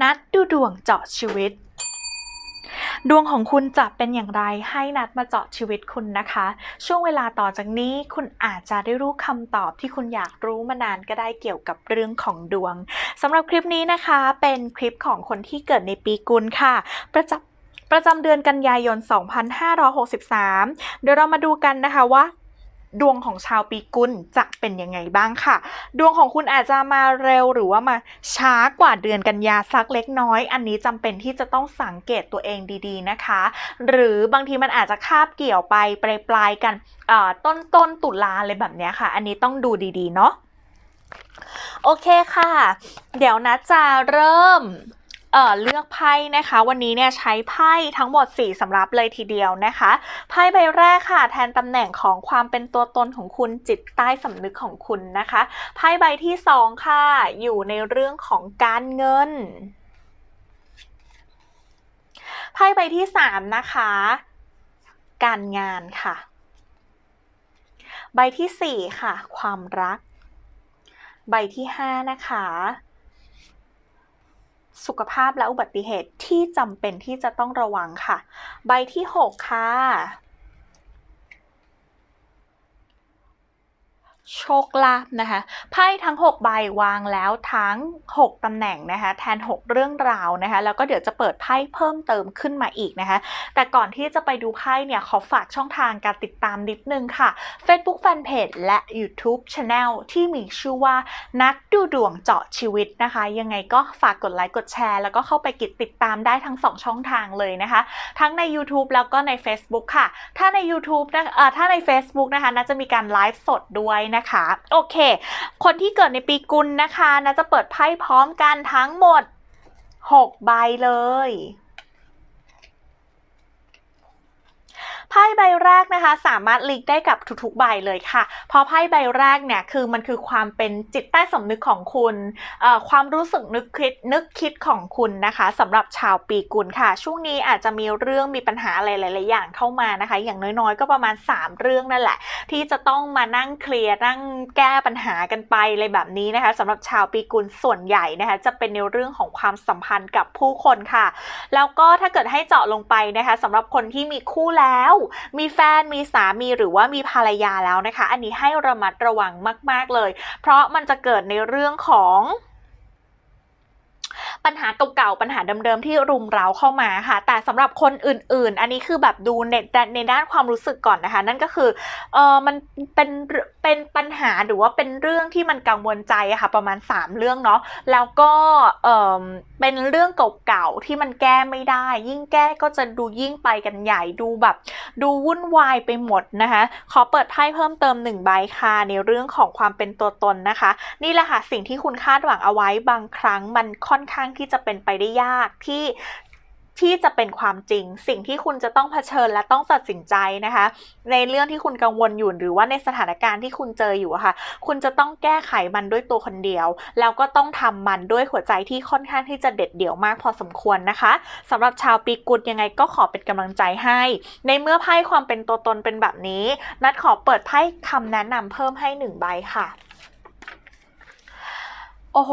นัดดูดวงเจาะชีวิต ดวงของคุณจะเป็นอย่างไรให้นัดมาเจาะชีวิตคุณนะคะ ช่วงเวลาต่อจากนี้คุณอาจจะได้รู้คำตอบที่คุณอยากรู้มานานก็ได้เกี่ยวกับเรื่องของดวงสำหรับคลิปนี้นะคะ เป็นคลิปของคนที่เกิดในปีกุลค่ะ ประจำประจำเดือนกันยายน 2563 เดี๋ยวเรามาดูกันนะคะว่า ดวงของชาวปีกุลจะเป็นยังไงบ้างค่ะ ดวงของคุณอาจจะมาเร็วหรือว่ามาช้ากว่าเดือนกันยาสักเล็กน้อย อันนี้จำเป็นที่จะต้องสังเกตตัวเองดีๆนะคะ หรือบางทีมันอาจจะคาบเกี่ยวไปปลายๆกันต้นต้นๆตุลาอะไรแบบนี้ค่ะ อันนี้ต้องดูดีๆเนาะโอเคค่ะ เดี๋ยวนะจะเริ่ม เอ่อเลือกไพ่นะคะ วันนี้เนี่ยใช้ไพ่ทั้งหมด 4สำรับเลยทีเดียวนะคะไพ่ใบแรกค่ะ แทนตำแหน่งของความเป็นตัวตนของคุณจิตใต้สำนึกของคุณนะคะไพ่ใบที่ 2 ค่ะ อยู่ในเรื่องของการเงินไพ่ใบที่ 3 นะคะ การงานค่ะ ใบที่ 4 ค่ะ ความรัก ใบที่ 5 นะคะ สุขภาพและอุบัติเหตุที่จำเป็นที่จะต้องระวังค่ะ ใบที่ 6 ค่ะ โชคลาภนะคะไพ่ทั้ง 6 ใบวางแล้วทั้ง 6ตำแหน่งนะคะแทน 6 เรื่องราวนะคะแล้วก็เดี๋ยวจะเปิดไพ่เพิ่มเติมขึ้นมาอีกนะคะ แต่ก่อนที่จะไปดูไพ่เนี่ยขอฝากช่องทางการติดตามนิดนึงค่ะ Facebook Fanpage และ YouTube Channel ที่มีชื่อว่านัดดูดวงเจาะชีวิตนะคะ ยังไงก็ฝากกดไลค์กดแชร์ แล้วก็เข้าไปกิดติดตามได้ทั้ง 2 ช่องทางเลยนะคะ ทั้งใน YouTube แล้วก็ใน Facebook ค่ะ ถ้าใน YouTube นะถ้าใน Facebook นะคะน่าจะมีการไลฟ์สดด้วยนะคะโอเค คนที่เกิดในปีกุลนะคะน่าจะเปิดไพ่พร้อมกันทั้งหมด 6 ใบเลย ไพ่ใบแรกนะคะ สามารถลิงก์ได้กับทุกๆใบเลยค่ะ เพราะไพ่ใบแรกเนี่ยคือมันคือความเป็นจิตใต้สำนึกของคุณความรู้สึกนึกคิดนึกคิดของคุณนะคะสำหรับชาวปีกุลค่ะ ช่วงนี้อาจจะมีเรื่องมีปัญหาอะไรหลายๆอย่างเข้ามานะคะ อย่างน้อยๆ ก็ประมาณ 3 เรื่องนั่นแหละ ที่จะต้องมานั่งเคลียร์นั่งแก้ปัญหากันไปอะไรแบบนี้นะคะสำหรับชาวปีกุลส่วนใหญ่นะคะจะเป็นในเรื่องของความสัมพันธ์กับผู้คนค่ะ แล้วก็ถ้าเกิดให้เจาะลงไปนะคะสำหรับคนที่มีคู่แล้วมีแฟนมีสามีหรือว่ามีภรรยาแล้วนะคะ อันนี้ให้ระมัดระวังมาก ๆ เลย เพราะมันจะเกิดในเรื่องของ ปัญหาเก่าๆปัญหาเดิมๆที่รุมเร้าเข้ามาค่ะ แต่สำหรับคนอื่น ๆ อันนี้คือแบบดูในในด้านความรู้สึกก่อนนะคะ นั่นก็คือเออมันเป็นเป็นปัญหาหรือว่าเป็นเรื่องที่มันกังวลใจค่ะ ประมาณ 3 เรื่องเนาะแล้วก็เออเป็นเรื่องเก่าๆที่มันแก้ไม่ได้ ยิ่งแก้ก็จะดูยิ่งไปกันใหญ่ดูแบบ ดูวุ่นวายไปหมดนะคะขอเปิดไพ่เพิ่มเติมหนึ่งใบค่ะในเรื่องของความเป็นตัวตนนะคะ นี่แหละค่ะสิ่งที่คุณคาดหวังเอาไว้บางครั้งมันค่อนข้างที่จะเป็นไปได้ยากที่ที่จะเป็นความจริง สิ่งที่คุณจะต้องเผชิญและต้องตัดสินใจนะคะ ในเรื่องที่คุณกังวลอยู่หรือว่าในสถานการณ์ที่คุณเจออยู่ค่ะ คุณจะต้องแก้ไขมันด้วยตัวคนเดียว แล้วก็ต้องทำมันด้วยหัวใจที่ค่อนข้างที่จะเด็ดเดี่ยวมากพอสมควรนะคะสำหรับชาวปีกุลยังไงก็ขอเป็นกำลังใจให้ ในเมื่อไพ่ความเป็นตัวตนเป็นแบบนี้ นัดขอเปิดไพ่คำแนะนำเพิ่มให้หนึ่งใบค่ะ โอ้โห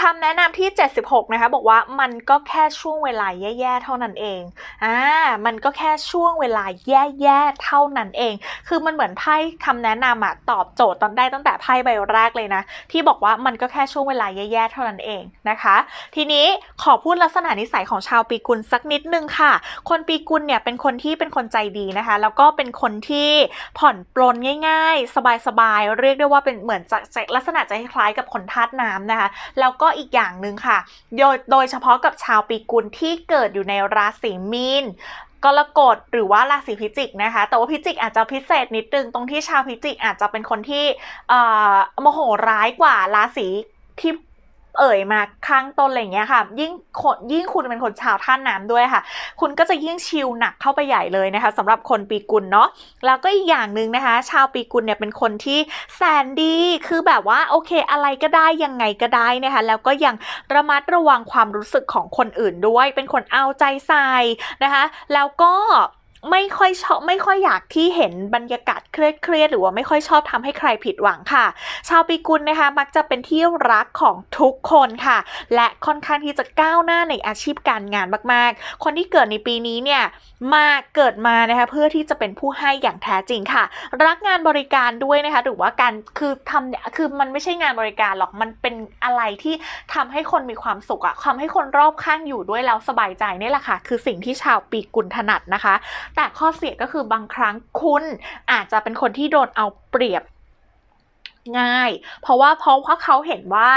คำแนะนำที่ 76 นะคะ บอกว่ามันก็แค่ช่วงเวลาแย่ๆ เท่านั้นเอง อ่า มันก็แค่ช่วงเวลาแย่ๆ เท่านั้นเอง คือมันเหมือนไพ่คำแนะนำอะตอบโจทย์ตอนได้ตั้งแต่ไพ่ใบแรกเลยนะ ที่บอกว่ามันก็แค่ช่วงเวลาแย่ๆ เท่านั้นเองนะคะ ทีนี้ขอพูดลักษณะนิสัยของชาวปีกุลสักนิดนึงค่ะ คนปีกุลเนี่ยเป็นคนที่เป็นคนใจดีนะคะ แล้วก็เป็นคนที่ผ่อนปลนง่าย ๆ สบายๆ เรียกได้ว่าเป็นเหมือนจะลักษณะจะคล้ายกับคนธาตุน้ำนะคะ แล้วก็อีกอย่างหนึ่งค่ะ โดยโดยเฉพาะกับชาวปีกุลที่เกิดอยู่ในราศีมีนกรกฎหรือว่าราศีพิจิกนะคะ แต่ว่าพิจิกอาจจะพิเศษนิดนึงตรงที่ชาวพิจิกอาจจะเป็นคนที่โมโหร้ายกว่าราศีที่ เอ่ยมาข้างต้นอะไรอย่างเงี้ยค่ะ ยิ่งคนยิ่งคุณเป็นคนชาวท่าน้ำด้วยค่ะ คุณก็จะยิ่งชิลหนักเข้าไปใหญ่เลยนะคะสำหรับคนปีกุลเนาะแล้วก็อีกอย่างหนึ่งนะคะ ชาวปีกุลเนี่ยเป็นคนที่แสนดีคือแบบว่าโอเคอะไรก็ได้ยังไงก็ได้นะคะแล้วก็ยังระมัดระวังความรู้สึกของคนอื่นด้วย เป็นคนเอาใจใส่นะคะ แล้วก็ ไม่ค่อยชอบไม่ค่อยอยากที่เห็นบรรยากาศเครียดๆหรือว่าไม่ค่อยชอบทำให้ใครผิดหวังค่ะ ชาวปีกุลนะคะ มักจะเป็นที่รักของทุกคนค่ะ และค่อนข้างที่จะก้าวหน้าในอาชีพการงานมากๆ คนที่เกิดในปีนี้เนี่ยมาเกิดมานะคะเพื่อที่จะเป็นผู้ให้อย่างแท้จริงค่ะ รักงานบริการด้วยนะคะหรือว่าการคือทำเนี่ยคือมันไม่ใช่งานบริการหรอกมันเป็นอะไรที่ทำให้คนมีความสุขอะทำให้คนรอบข้างอยู่ด้วยแล้วสบายใจนี่แหละค่ะ คือสิ่งที่ชาวปีกุลถนัดนะคะแต่ข้อเสียก็คือบางครั้งคุณอาจจะเป็นคนที่โดนเอาเปรียบ ง่าย เพราะว่าเพราะว่าเขาเห็นว่า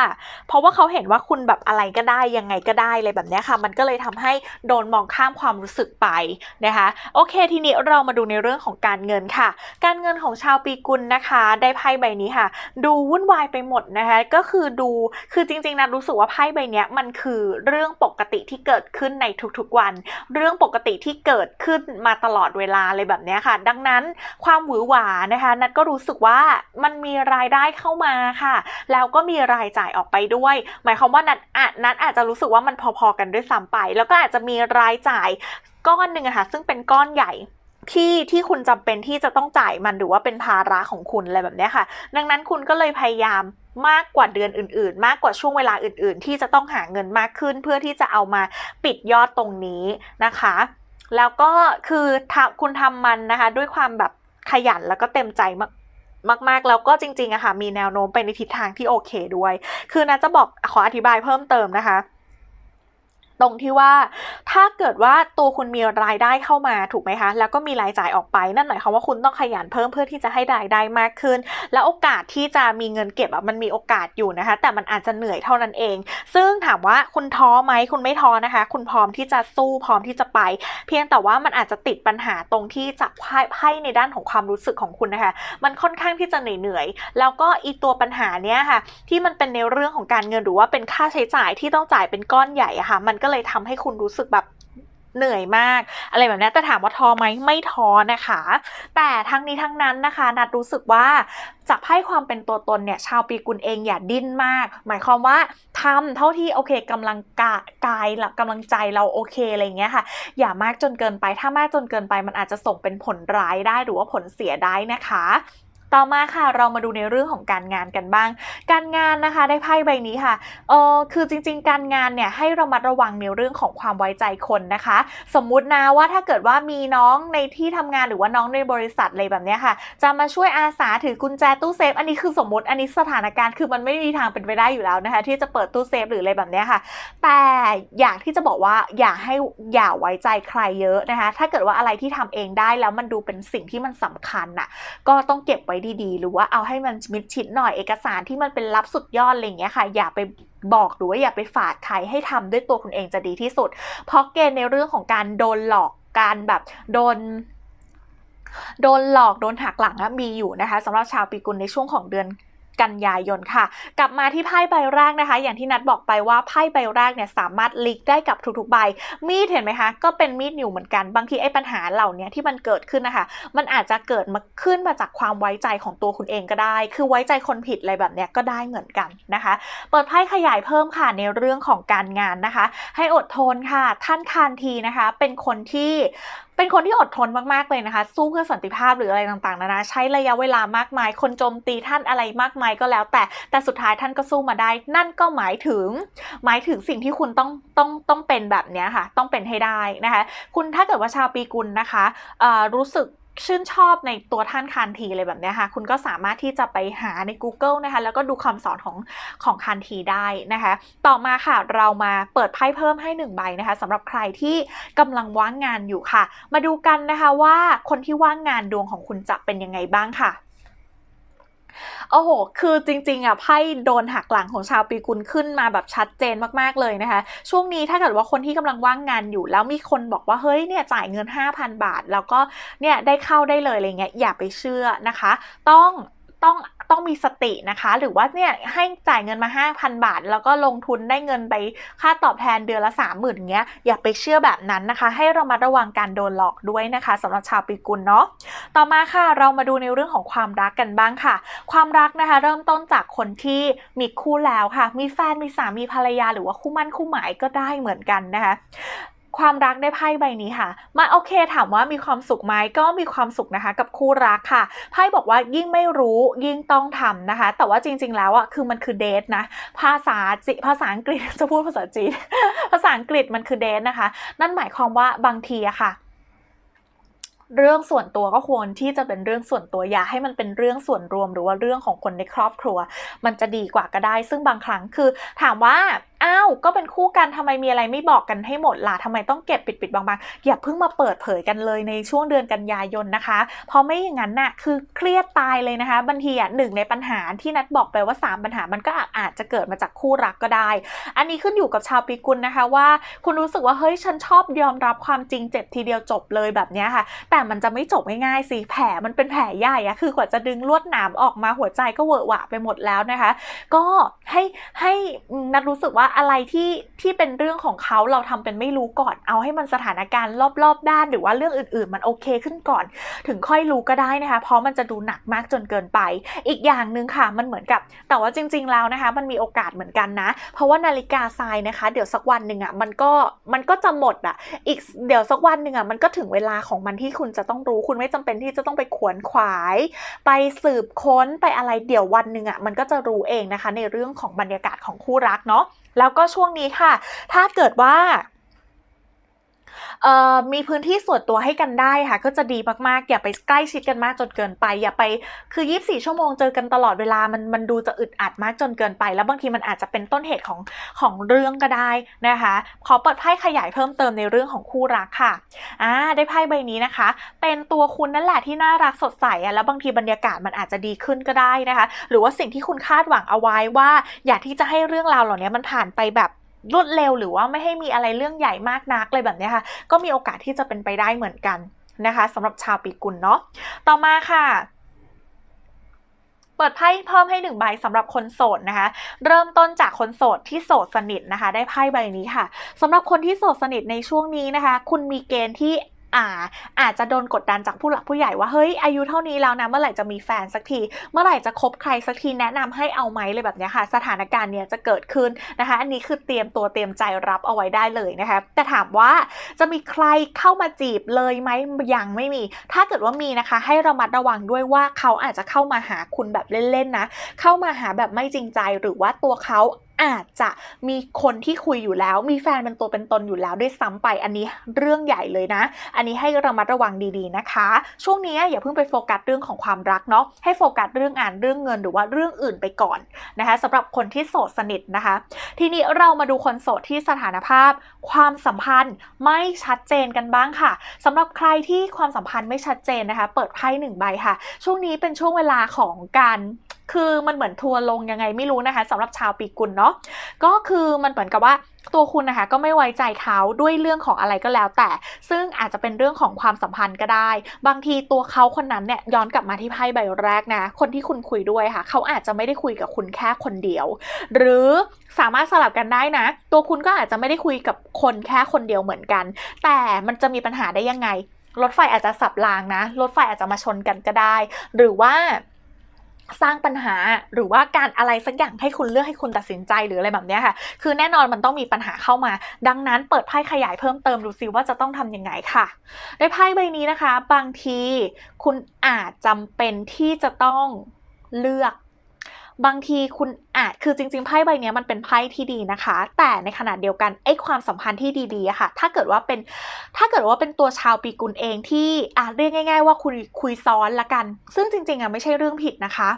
เพราะว่าเขาเห็นว่าคุณแบบอะไรก็ได้ยังไงก็ได้เลยแบบเนี้ยค่ะ มันก็เลยทำให้โดนมองข้ามความรู้สึกไปนะคะ โอเค ทีนี้เรามาดูในเรื่องของการเงินค่ะ การเงินของชาวปีกุลนะคะ ได้ไพ่ใบนี้ค่ะ ดูวุ่นวายไปหมดนะคะ ก็คือดูคือจริงๆนะรู้สึกว่าไพ่ใบนี้มันคือเรื่องปกติที่เกิดขึ้นในทุกๆวัน เรื่องปกติที่เกิดขึ้นมาตลอดเวลาเลยแบบเนี้ยค่ะ ดังนั้นความหวือหวานะคะ นัดก็รู้สึกว่ามันมีรายได้เข้ามาค่ะ แล้วก็มีรายจ่ายออกไปด้วย หมายความว่านัดอาจนัดอาจจะรู้สึกว่ามันพอๆกันด้วยซ้ำไป แล้วก็อาจจะมีรายจ่ายก้อนหนึ่งอะค่ะซึ่งเป็นก้อนใหญ่ที่ที่คุณจำเป็นที่จะต้องจ่ายมันหรือว่าเป็นภาระของคุณอะไรแบบนี้ค่ะ ดังนั้นคุณก็เลยพยายามมากกว่าเดือนอื่น ๆ มากกว่าช่วงเวลาอื่น ๆ ที่จะต้องหาเงินมากขึ้น เพื่อที่จะเอามาปิดยอดตรงนี้นะคะ แล้วก็คือคุณทำมันนะคะ ด้วยความแบบขยันแล้วก็เต็มใจมาก มากๆ แล้วก็จริงๆอะค่ะมีแนวโน้มไปในทิศทางที่โอเคด้วย คือนะจะบอกขออธิบายเพิ่มเติมนะคะ ตรงที่ว่าถ้าเกิดว่าตัวคุณมีรายได้เข้ามาถูกไหมคะ แล้วก็มีรายจ่ายออกไป นั่นหมายความว่าคุณต้องขยันเพิ่มเพื่อที่จะให้รายได้มากขึ้น แล้วโอกาสที่จะมีเงินเก็บอะมันมีโอกาสอยู่นะคะ แต่มันอาจจะเหนื่อยเท่านั้นเอง ซึ่งถามว่าคุณท้อไหมคุณไม่ท้อนะคะ คุณพร้อมที่จะสู้พร้อมที่จะไป เพียงแต่ว่ามันอาจจะติดปัญหาตรงที่จากไพ่ไพ่ในด้านของความรู้สึกของคุณนะคะ มันค่อนข้างที่จะเหนื่อยๆแล้วก็อีตัวปัญหาเนี้ยค่ะ ที่มันเป็นในเรื่องของการเงินหรือว่าเป็นค่าใช้จ่ายที่ต้องจ่ายเป็นก้อนใหญ่อะค่ะ มันก็เลยทำให้คุณรู้สึกแบบเหนื่อยมาก อะไรแบบนี้แต่ถามว่าท้อไหมไม่ท้อนะคะ แต่ทั้งนี้ทั้งนั้นนะคะ นัดรู้สึกว่าจากไพ่ความเป็นตัวตนเนี่ยชาวปีกุลเองอย่าดิ้นมาก หมายความว่าทำเท่าที่โอเคกำลังกากายหลักกำลังใจเราโอเคอะไรเงี้ยค่ะ อย่ามากจนเกินไปถ้ามากจนเกินไปมันอาจจะส่งเป็นผลร้ายได้หรือว่าผลเสียได้นะคะ ต่อมาค่ะเรามาดูในเรื่องของการงานกันบ้าง การงานนะคะได้ไพ่ใบนี้ค่ะเออคือจริง ๆ การงานเนี่ยให้ระมัดระวังในเรื่องของความไว้ใจคนนะคะ สมมุตินะว่าถ้าเกิดว่ามีน้องในที่ทำงานหรือว่าน้องในบริษัทอะไรแบบนี้ค่ะ จะมาช่วยอาสาถือกุญแจตู้เซฟอันนี้คือสมมติอันนี้สถานการณ์คือมันไม่มีทางเป็นไปได้อยู่แล้วนะคะ ที่จะเปิดตู้เซฟหรืออะไรแบบนี้ค่ะ แต่อยากที่จะบอกว่าอย่าให้อย่าไว้ใจใครเยอะนะคะ ถ้าเกิดว่าอะไรที่ทำเองได้แล้วมันดูเป็นสิ่งที่มันสำคัญน่ะก็ต้องเก็บไว้ดีๆ หรือว่าเอาให้มันมิดชิดหน่อยเอกสารที่มันเป็นลับสุดยอดอะไรเงี้ยค่ะ อย่าไปบอกหรือว่าอย่าไปฝากใครให้ทำด้วยตัวคุณเองจะดีที่สุด เพราะเกณฑ์ในเรื่องของการโดนหลอกการแบบโดนโดนหลอกโดนหักหลังอะมีอยู่นะคะสำหรับชาวปีกุลในช่วงของเดือน กันยายนค่ะ กลับมาที่ไพ่ใบแรกนะคะ อย่างที่นัดบอกไปว่าไพ่ใบแรกเนี่ยสามารถลิกได้กับทุกๆใบ มีดเห็นไหมคะก็เป็นมีดอยู่เหมือนกันบางทีไอ้ปัญหาเหล่านี้ที่มันเกิดขึ้นนะคะ มันอาจจะเกิดมาขึ้นมาจากความไว้ใจของตัวคุณเองก็ได้ คือไว้ใจคนผิดอะไรแบบเนี้ยก็ได้เหมือนกันนะคะ เปิดไพ่ขยายเพิ่มค่ะในเรื่องของการงานนะคะ ให้อดทนค่ะท่านคานทีนะคะ เป็นคนที่เป็นคนที่อดทนมากๆเลยนะคะ สู้เพื่อสันติภาพหรืออะไรต่างๆนานาใช้ระยะเวลามากมาย คนโจมตีท่านอะไรมากมายก็แล้ว แต่แต่สุดท้ายท่านก็สู้มาได้ นั่นก็หมายถึง หมายถึงสิ่งที่คุณต้องต้องต้องเป็นแบบเนี้ยค่ะ ต้องเป็นให้ได้นะคะ คุณถ้าเกิดว่าชาวปีกุลนะคะรู้สึก ชื่นชอบในตัวท่านคานทีเลยแบบนี้ค่ะ คุณก็สามารถที่จะไปหาใน Google นะคะ แล้วก็ดูคำสอนของของคานทีได้นะคะ ต่อมาค่ะ เรามาเปิดไพ่เพิ่มให้1ใบนะคะสำหรับใครที่กำลังว่างงานอยู่ค่ะ มาดูกันนะคะว่าคนที่ว่างงานดวงของคุณจะเป็นยังไงบ้างค่ะ โอ้โห คือจริงๆอะไพ่โดนหักหลังของชาวปีกุลขึ้นมาแบบชัดเจนมากๆเลยนะคะ ช่วงนี้ถ้าเกิดว่าคนที่กำลังว่างงานอยู่ แล้วมีคนบอกว่าเฮ้ยเนี่ยจ่ายเงิน 5,000 บาท แล้วก็เนี่ยได้เข้าได้เลยอะไรเงี้ยอย่าไปเชื่อนะคะ ต้อง ต้องต้องมีสตินะคะ หรือว่าเนี่ยให้จ่ายเงินมา 5,000 บาท แล้วก็ลงทุนได้เงินไปค่าตอบแทนเดือนละ 30,000อย่างเงี้ยอย่าไปเชื่อแบบนั้นนะคะ ให้เรามาระวังการโดนหลอกด้วยนะคะสำหรับชาวปีกุลเนาะต่อมาค่ะเรามาดูในเรื่องของความรักกันบ้างค่ะ ความรักนะคะ เริ่มต้นจากคนที่มีคู่แล้วค่ะ มีแฟนมีสามีภรรยา หรือว่าคู่มั่นคู่หมายก็ได้เหมือนกันนะคะ ความรักได้ไพ่ใบนี้ค่ะ มาโอเคถามว่ามีความสุขไหมก็มีความสุขนะคะ กับคู่รักค่ะไพ่บอกว่ายิ่งไม่รู้ยิ่งต้องทำนะคะ แต่ว่าจริง ๆ แล้วอะคือมันคือเดทนะภาษาจิภาษาอังกฤษจะพูดภาษาจีนภาษาอังกฤษมันคือเดทนะคะ นั่นหมายความว่าบางทีอะค่ะเรื่องส่วนตัวก็ควรที่จะเป็นเรื่องส่วนตัวอย่าให้มันเป็นเรื่องส่วนรวม หรือว่าเรื่องของคนในครอบครัว มันจะดีกว่าก็ได้ ซึ่งบางครั้งคือถามว่า อ้าวก็เป็นคู่กันทำไมมีอะไรไม่บอกกันให้หมดล่ะทำไมต้องเก็บปิดปิดๆบางๆ อย่าเพิ่งมาเปิดเผยกันเลยในช่วงเดือนกันยายนนะคะ เพราะไม่อย่างนั้นน่ะคือเครียดตายเลยนะคะบางทีอะหนึ่งในปัญหาที่นัดบอกไปว่า 3 ปัญหามันก็อาจจะเกิดมาจากคู่รักก็ได้ อันนี้ขึ้นอยู่กับชาวปีกุลนะคะว่า คุณรู้สึกว่าเฮ้ยฉันชอบยอมรับความจริงเจ็บทีเดียวจบเลยแบบนี้ค่ะ แต่มันจะไม่จบง่ายๆสิแผลมันเป็นแผลใหญ่อะคือกว่าจะดึงลวดหนามออกมาหัวใจก็เวอะหวะไปหมดแล้วนะคะ ก็ให้ให้นัดรู้สึกว่าอะไรที่ที่เป็นเรื่องของเขาเราทำเป็นไม่รู้ก่อน เอาให้มันสถานการณ์รอบๆ ด้าน หรือว่าเรื่องอื่นๆ มันโอเคขึ้นก่อน ถึงค่อยรู้ก็ได้นะคะ เพราะมันจะดูหนักมากจนเกินไป อีกอย่างหนึ่งค่ะ มันเหมือนกับ แต่ว่าจริง ๆ แล้วนะคะ มันมีโอกาสเหมือนกันนะ เพราะว่านาฬิกาทรายนะคะ เดี๋ยวสักวันหนึ่งอะ มันก็ มันก็จะหมดอะ อีก เดี๋ยวสักวันหนึ่งอะ มันก็ถึงเวลาของมันที่คุณจะต้องรู้ คุณไม่จำเป็นที่จะต้องไปขวนขวาย ไปสืบค้น ไปอะไร เดี๋ยววันหนึ่งอะ มันก็จะรู้เองนะคะ ในเรื่องของบรรยากาศของคู่รักเนาะ แล้วก็ช่วงนี้ค่ะ ถ้าเกิดว่า มีพื้นที่ส่วนตัวให้กันได้ค่ะ ก็จะดีมากๆ อย่าไปใกล้ชิดกันมากจนเกินไป อย่าไปคือ 24 ชั่วโมงเจอกันตลอดเวลามันมันดูจะอึดอัดมากจนเกินไป แล้วบางทีมันอาจจะเป็นต้นเหตุของของเรื่องก็ได้นะคะ ขอเปิดไพ่ขยายเพิ่มเติมในเรื่องของคู่รักค่ะอ่าได้ไพ่ใบนี้นะคะ เป็นตัวคุณนั่นแหละที่น่ารักสดใสอะแล้วบางทีบรรยากาศมันอาจจะดีขึ้นก็ได้นะคะ หรือว่าสิ่งที่คุณคาดหวังเอาไว้ว่า อยากที่จะให้เรื่องราวเหล่านี้มันผ่านไปแบบ รวดเร็วหรือว่าไม่ให้มีอะไรเรื่องใหญ่มากนักเลยแบบนี้ค่ะ ก็มีโอกาสที่จะเป็นไปได้เหมือนกันนะคะสำหรับชาวปีกุลเนาะต่อมาค่ะเปิดไพ่เพิ่มให้หนึ่งใบสำหรับคนโสดนะคะ เริ่มต้นจากคนโสดที่โสดสนิทนะคะ ได้ไพ่ใบนี้ค่ะสำหรับคนที่โสดสนิทในช่วงนี้นะคะ คุณมีเกณฑ์ที่ อ่า อาจจะโดนกดดันจากผู้หลักผู้ใหญ่ว่าเฮ้ยอายุเท่านี้แล้วนะเมื่อไหร่จะมีแฟนสักที เมื่อไหร่จะคบใครสักทีแนะนำให้เอาไหมเลยแบบนี้ค่ะ สถานการณ์เนี้ยจะเกิดขึ้นนะคะ อันนี้คือเตรียมตัวเตรียมใจรับเอาไว้ได้เลยนะคะแต่ถามว่าจะมีใครเข้ามาจีบเลยไหมยังไม่มี ถ้าเกิดว่ามีนะคะ ให้ระมัดระวังด้วยว่าเขาอาจจะเข้ามาหาคุณแบบเล่นๆนะเข้ามาหาแบบไม่จริงใจหรือว่าตัวเขาอาจจะมีคนที่คุยอยู่แล้ว มีแฟนเป็นตัวเป็นตนอยู่แล้วด้วยซ้ำไป อันนี้เรื่องใหญ่เลยนะ อันนี้ให้ระมัดระวังดีๆนะคะ ช่วงนี้อย่าเพิ่งไปโฟกัสเรื่องของความรักเนาะ ให้โฟกัสเรื่องงานเรื่องเงินหรือว่าเรื่องอื่นไปก่อนนะคะสำหรับคนที่โสดสนิทนะคะ ทีนี้เรามาดูคนโสดที่สถานภาพ ความสัมพันธ์ไม่ชัดเจนกันบ้างค่ะสำหรับใครที่ความสัมพันธ์ไม่ชัดเจนนะคะ เปิดไพ่หนึ่งใบค่ะ ช่วงนี้เป็นช่วงเวลาของการคือมันเหมือนทัวร์ลงยังไงไม่รู้นะคะสำหรับชาวปีกุลเนาะก็คือมันเหมือนกับว่าตัวคุณนะคะก็ไม่ไว้ใจเขาด้วยเรื่องของอะไรก็แล้ว แต่ซึ่งอาจจะเป็นเรื่องของความสัมพันธ์ก็ได้ บางทีตัวเขาคนนั้นเนี่ยย้อนกลับมาที่ไพ่ใบแรกนะ คนที่คุณคุยด้วยค่ะ เขาอาจจะไม่ได้คุยกับคุณแค่คนเดียว หรือสามารถสลับกันได้นะ ตัวคุณก็อาจจะไม่ได้คุยกับคนแค่คนเดียวเหมือนกัน แต่มันจะมีปัญหาได้ยังไง รถไฟอาจจะสับรางนะ รถไฟอาจจะมาชนกันก็ได้ หรือว่า สร้างปัญหาหรือว่าการอะไรสักอย่างให้คุณเลือกให้คุณตัดสินใจหรืออะไรแบบนี้ค่ะ คือแน่นอนมันต้องมีปัญหาเข้ามา ดังนั้นเปิดไพ่ขยายเพิ่มเติมดูซิว่าจะต้องทำยังไงค่ะ ในไพ่ใบนี้นะคะ บางทีคุณอาจจำเป็นที่จะต้องเลือก บางทีคุณอาจคือจริงๆไพ่ใบนี้มันเป็นไพ่ที่ดีนะคะ แต่ในขณะเดียวกันไอ้ความสัมพันธ์ที่ดีๆอะค่ะ ถ้าเกิดว่าเป็นถ้าเกิดว่าเป็นตัวชาวปีกุลเองที่อะเรียกง่าย ๆ ว่าคุยคุยซ้อนละกัน ซึ่งจริงๆอะไม่ใช่เรื่องผิดนะคะ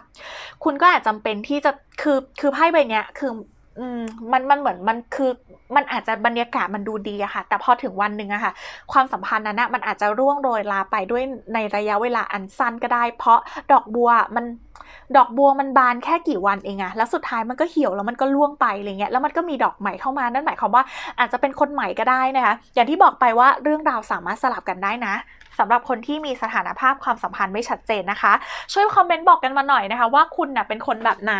คุณก็อาจจำเป็นที่จะคือคือไพ่ใบนี้คืออืมมันมันเหมือนมันคือมันอาจจะบรรยากาศมันดูดีอะค่ะ แต่พอถึงวันหนึ่งอะค่ะ ความสัมพันธ์นั้นนะมันอาจจะร่วงโรยลาไปด้วยในระยะเวลาอันสั้นก็ได้ เพราะดอกบัวมัน ดอกบัวมันบานแค่กี่วันเองอะแล้วสุดท้ายมันก็เหี่ยวแล้วมันก็ร่วงไปอะไรเงี้ย แล้วมันก็มีดอกใหม่เข้ามานั่นหมายความว่าอาจจะเป็นคนใหม่ก็ได้นะคะ อย่างที่บอกไปว่าเรื่องราวสามารถสลับกันได้นะสำหรับคนที่มีสถานภาพความสัมพันธ์ไม่ชัดเจนนะคะ ช่วยคอมเมนต์บอกกันมาหน่อยนะคะว่าคุณน่ะเป็นคนแบบไหน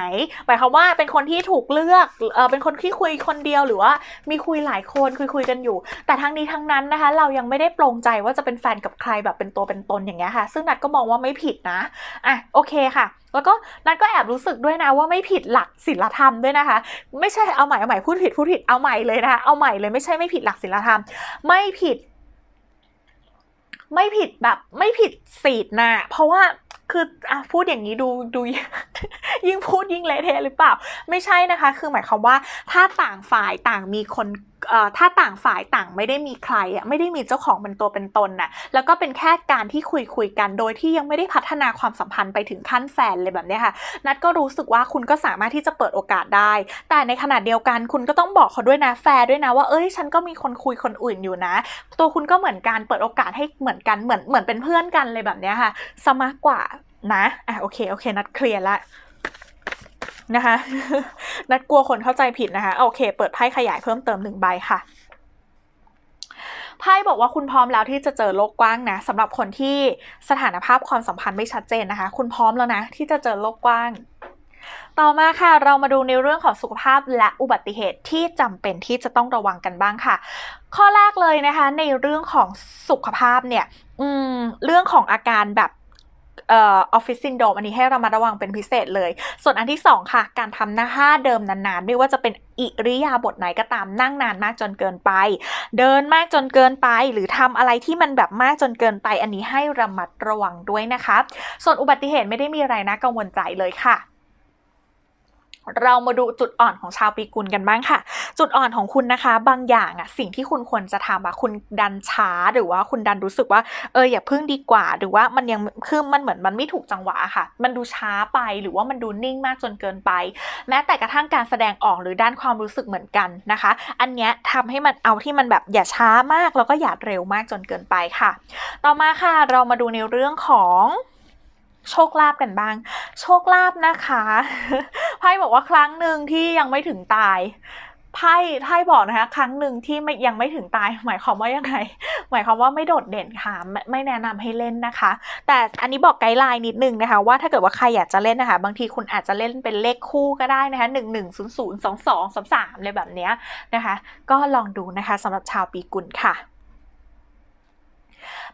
หมายความว่าเป็นคนที่ถูกเลือกเออเป็นคนที่คุยคนเดียวหรือว่ามีคุยหลายคนคุยคุยกันอยู่ แต่ทั้งนี้ทั้งนั้นนะคะ เรายังไม่ได้ปลงใจว่าจะเป็นแฟนกับใครแบบเป็นตัวเป็นตนอย่างเงี้ยค่ะ ซึ่งนัดก็มองว่าไม่ผิดนะอะโอเคค่ะแล้วก็นัดก็แอบรู้สึกด้วยนะว่าไม่ผิดหลักศีลธรรมด้วยนะคะ ไม่ใช่เอาใหม่เอาใหม่พูดผิดพูดผิดเอาใหม่เลยนะคะเอาใหม่เลยไม่ใช่ไม่ผิดหลักศีลธรรม ไม่ผิด ไม่ผิดแบบไม่ผิดศีลนะเพราะว่าคืออะพูดอย่างนี้ดูดูยิ่งพูดยิ่งเละเทะหรือเปล่า ไม่ใช่นะคะ คือหมายความว่าถ้าต่างฝ่ายต่างมีคน ถ้าต่างฝ่ายต่างไม่ได้มีใครอะไม่ได้มีเจ้าของเป็นตัวเป็นตนน่ะแล้วก็เป็นแค่การที่คุยคุยกัน โดยที่ยังไม่ได้พัฒนาความสัมพันธ์ไปถึงขั้นแฟนเลยแบบเนี้ยค่ะ นัดก็รู้สึกว่าคุณก็สามารถที่จะเปิดโอกาสได้ แต่ในขณะเดียวกันคุณก็ต้องบอกเขาด้วยนะแฟร์ด้วยนะว่าเอ้ยฉันก็มีคนคุยคนอื่นอยู่นะ ตัวคุณก็เหมือนกันเปิดโอกาสให้เหมือนกันเหมือนเหมือนเป็นเพื่อนกันเลยแบบเนี้ยค่ะ สมากกว่านะอะโอเคโอเค นัดเคลียร์ละ นะคะ นัดกลัวคนเข้าใจผิดนะคะ โอเค เปิดไพ่ขยายเพิ่มเติมหนึ่งใบค่ะไพ่บอกว่าคุณพร้อมแล้วที่จะเจอโลกกว้างนะสำหรับคนที่สถานภาพความสัมพันธ์ไม่ชัดเจนนะคะ คุณพร้อมแล้วนะ ที่จะเจอโลกกว้าง ต่อมาค่ะ เรามาดูในเรื่องของสุขภาพและอุบัติเหตุที่จำเป็นที่จะต้องระวังกันบ้างค่ะ ข้อแรกเลยนะคะ ในเรื่องของสุขภาพเนี่ย อืม เรื่องของอาการแบบ ออฟฟิศซินโดมอันนี้ให้เรามาระวังเป็นพิเศษเลย ส่วนอันที่สองค่ะ การทำหน้าห้าเดิมนานๆ ไม่ว่าจะเป็นอิริยาบถไหนก็ตามนั่งนานมากจนเกินไป เดินมากจนเกินไป หรือทำอะไรที่มันแบบมากจนเกินไป อันนี้ให้ระมัดระวังด้วยนะคะ ส่วนอุบัติเหตุไม่ได้มีอะไรนะกังวลใจเลยค่ะ เรามาดูจุดอ่อนของชาวปีกุลกันบ้างค่ะ จุดอ่อนของคุณนะคะ บางอย่างอะสิ่งที่คุณควรจะทำอะคุณดันช้าหรือว่าคุณดันรู้สึกว่าเอออย่าพึ่งดีกว่า หรือว่ามันยังคือมันเหมือนมันไม่ถูกจังหวะอะค่ะ มันดูช้าไปหรือว่ามันดูนิ่งมากจนเกินไป แม้แต่กระทั่งการแสดงออกหรือด้านความรู้สึกเหมือนกันนะคะ อันเนี้ยทำให้มันเอาที่มันแบบอย่าช้ามากแล้วก็อย่าเร็วมากจนเกินไปค่ะ ต่อมาค่ะเรามาดูในเรื่องของ โชคลาภกันบ้าง โชคลาภนะคะไพ่บอกว่าครั้งหนึ่งที่ยังไม่ถึงตายไพ่ไพ่บอกนะคะ ครั้งหนึ่งที่ไม่ยังไม่ถึงตาย หมายความว่ายังไง หมายความว่าไม่โดดเด่นค่ะไม่ไม่แนะนำให้เล่นนะคะ แต่อันนี้บอกไกด์ไลน์นิดนึงนะคะ ว่าถ้าเกิดว่าใครอยากจะเล่นนะคะ บางทีคุณอาจจะเล่นเป็นเลขคู่ก็ได้นะคะหนึ่งหนึ่งศูนย์ศูนย์สองสองสามสามอะไรแบบเนี้ยนะคะ ก็ลองดูนะคะสำหรับชาวปีกุลค่ะ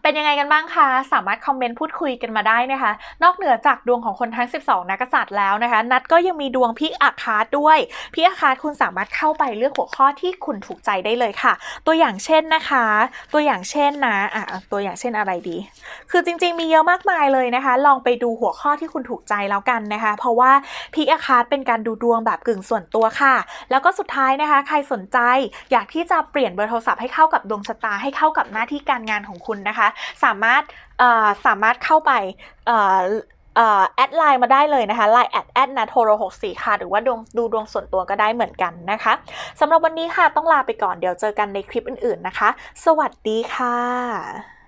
เป็นยังไงกันบ้างคะ สามารถคอมเมนต์พูดคุยกันมาได้นะคะ นอกเหนือจากดวงของคนทั้ง 12 นักษัตริย์แล้วนะคะ นัดก็ยังมีดวงพิกอาคาตด้วยพิกอาคาตคุณสามารถเข้าไปเลือกหัวข้อที่คุณถูกใจได้เลยค่ะ ตัวอย่างเช่นนะคะ ตัวอย่างเช่นนะอะตัวอย่างเช่นอะไรดี คือจริงๆมีเยอะมากมายเลยนะคะ ลองไปดูหัวข้อที่คุณถูกใจแล้วกันนะคะ เพราะว่าพิกอาคาตเป็นการดูดวงแบบกึ่งส่วนตัวค่ะ แล้วก็สุดท้ายนะคะ ใครสนใจอยากที่จะเปลี่ยนเบอร์โทรศัพท์ให้เข้ากับดวงชะตาให้เข้ากับหน้าที่การงานของคุณนะคะสามารถสามารถเข้าไปแอดไลน์มาได้เลยนะคะไลน์แอดแอดนาโทโร64 ค่ะ หรือว่าดวงดูดวงส่วนตัวก็ได้เหมือนกันนะคะสำหรับวันนี้ค่ะต้องลาไปก่อนเดี๋ยวเจอกันในคลิปอื่นๆนะคะ สวัสดีค่ะ